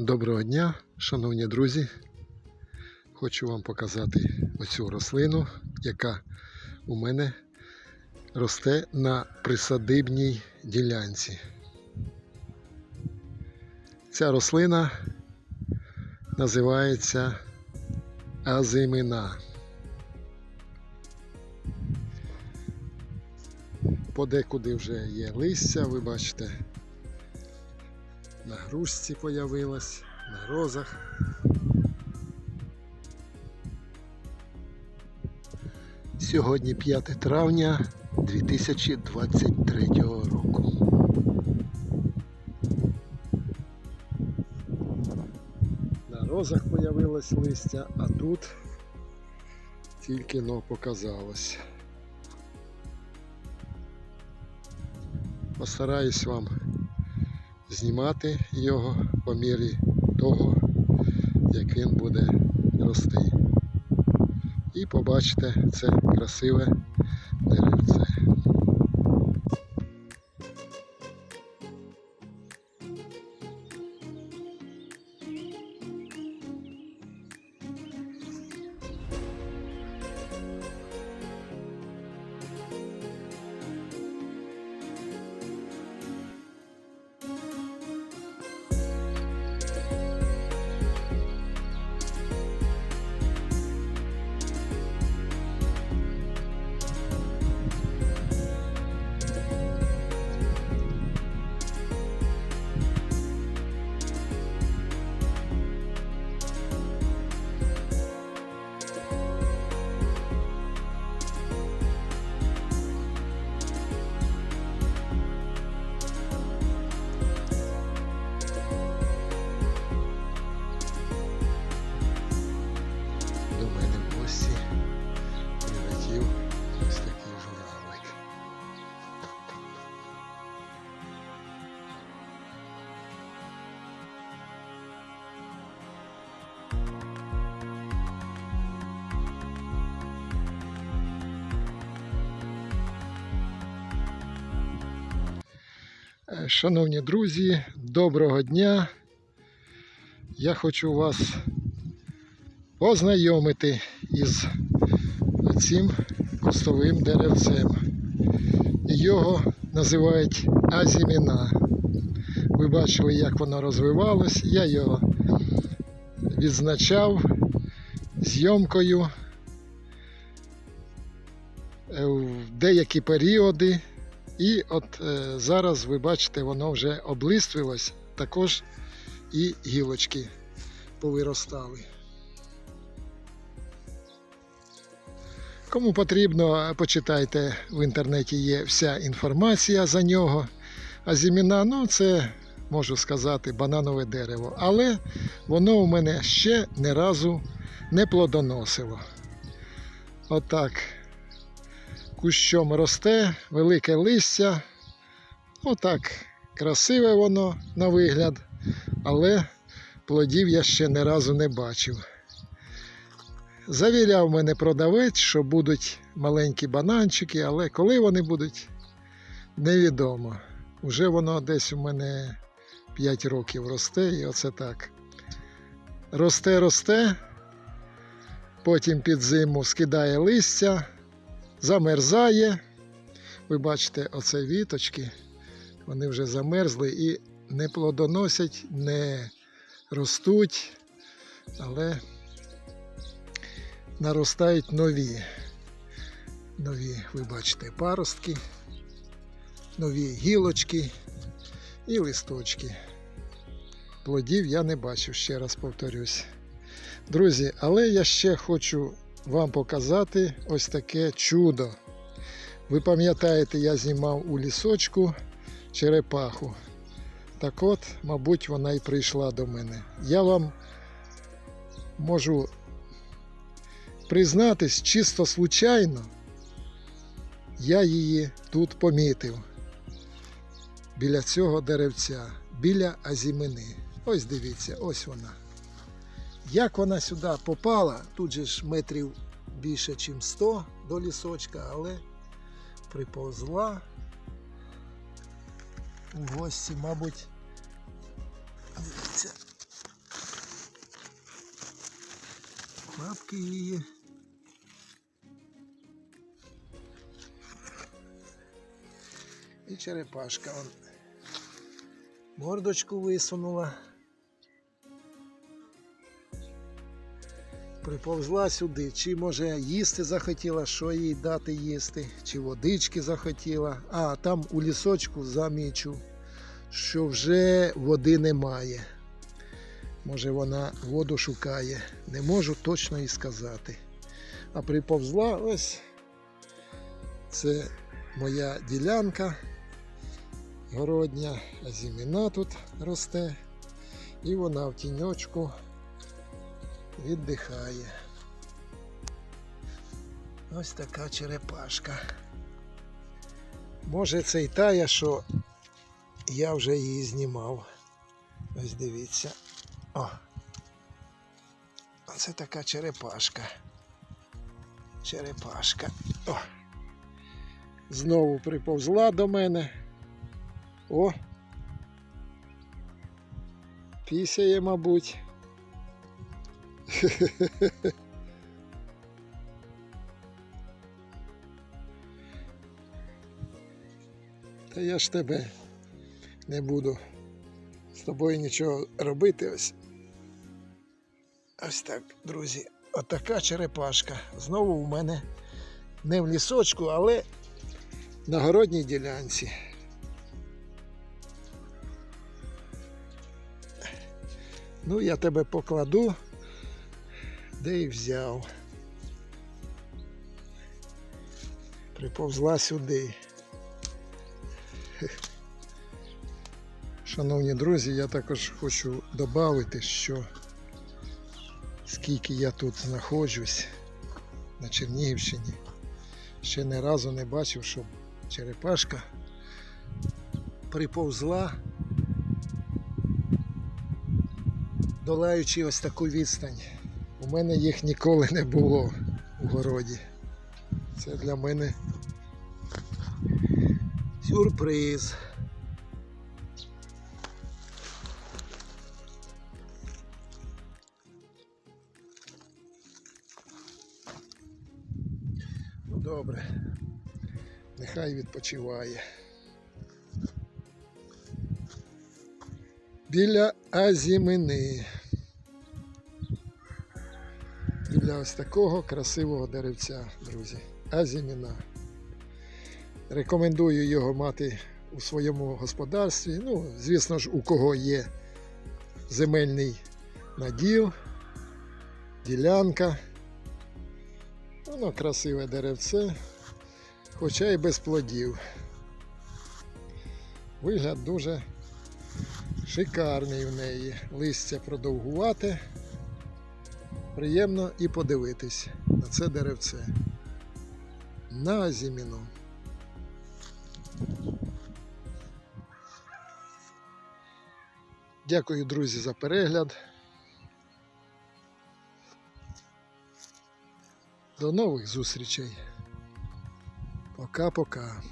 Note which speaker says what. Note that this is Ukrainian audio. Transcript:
Speaker 1: Доброго дня, шановні друзі. Хочу вам показати оцю рослину, яка у мене росте на присадибній ділянці. Ця рослина називається азимина. Подекуди вже є листя, ви бачите, на грушці появилась, на розах. Сьогодні 5 травня 2023 року. На розах появилось листя, а тут тільки но показалось. Постараюсь вам знімати його по мірі того, як він буде рости. І побачите це красиве деревце. Шановні друзі, доброго дня. Я хочу вас познайомити із цим кустовим деревцем. Його називають азіміна. Ви бачили, як воно розвивалось. Я його відзначав зйомкою е, в деякі періоди. І от е, зараз ви бачите, воно вже облиствилось, також і гілочки повиростали. Кому потрібно, почитайте в інтернеті є вся інформація за нього. А зіміна, ну це можу сказати, бананове дерево. Але воно у мене ще не разу не плодоносило. Отак. Кущом росте, велике листя. Отак. Красиве воно на вигляд, але плодів я ще не разу не бачив. Завіряв мене продавець, що будуть маленькі бананчики, але коли вони будуть, невідомо. Уже воно десь у мене 5 років росте, і оце так. Росте, росте, потім під зиму скидає листя, замерзає. Ви бачите, оце віточки, вони вже замерзли і не плодоносять, не ростуть, але наростають нові. Нові, ви бачите, паростки, нові гілочки і листочки. Плодів я не бачу, ще раз повторюсь. Друзі, але я ще хочу вам показати ось таке чудо. Ви пам'ятаєте, я знімав у лісочку черепаху. Так от, мабуть, вона і прийшла до мене. Я вам можу признатись, чисто случайно я її тут помітив. Біля цього деревця, біля азімини. Ось дивіться, ось вона. Як вона сюди попала, тут же ж метрів більше, ніж 100 до лісочка, але приповзла у гості, мабуть, дивіться, лапки її. І черепашка он мордочку висунула. Приповзла сюди, чи може їсти захотіла, що їй дати їсти, чи водички захотіла. А там у лісочку замічу, що вже води немає. Може вона воду шукає. Не можу точно і сказати. А приповзла ось. Це моя ділянка городня, зіміна тут росте. І вона в тіньочку віддихає. Ось така черепашка. Може це й тая, що я вже її знімав. Ось дивіться. О. Оце така черепашка. Черепашка. О. Знову приповзла до мене. О. Пісяє, мабуть. Та я ж тебе не буду з тобою нічого робити ось. Ось так, друзі. Отака черепашка. Знову у мене не в лісочку, але на городній ділянці. Ну, я тебе покладу, де і взяв. Приповзла сюди. Шановні друзі, я також хочу додати, що скільки я тут знаходжусь на Чернігівщині, ще не разу не бачив, щоб черепашка приповзла, долаючи ось таку відстань. У мене їх ніколи не було у городі. Це для мене сюрприз. Ну добре, нехай відпочиває. Біля Азімини. Біля ось такого красивого деревця, друзі. Азіміна. Рекомендую його мати у своєму господарстві. Ну, звісно ж, у кого є земельний наділ, ділянка. Воно красиве деревце, хоча й без плодів. Вигляд дуже шикарний в неї. Листя продовгувате. Приємно і подивитись на це деревце. На зіміну. Дякую, друзі, за перегляд. До нових зустрічей. Пока-пока.